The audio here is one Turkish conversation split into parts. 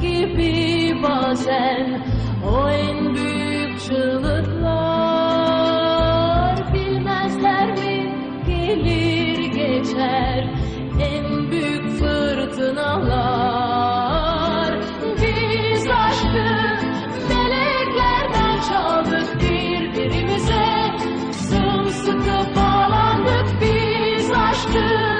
gibi bazen o en büyük çığlıklar. Bilmezler mi? Gelir geçer en büyük fırtınalar. Biz aşkı meleklerden çaldık birbirimize. Sımsıkı bağlandık biz aşkı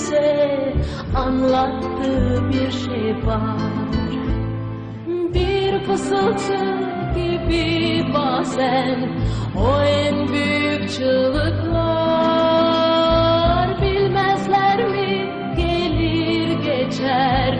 bize anlattığı bir şey var. Bir fısıltı gibi bazen o en büyük çığlıklar. Bilmezler mi gelir geçer?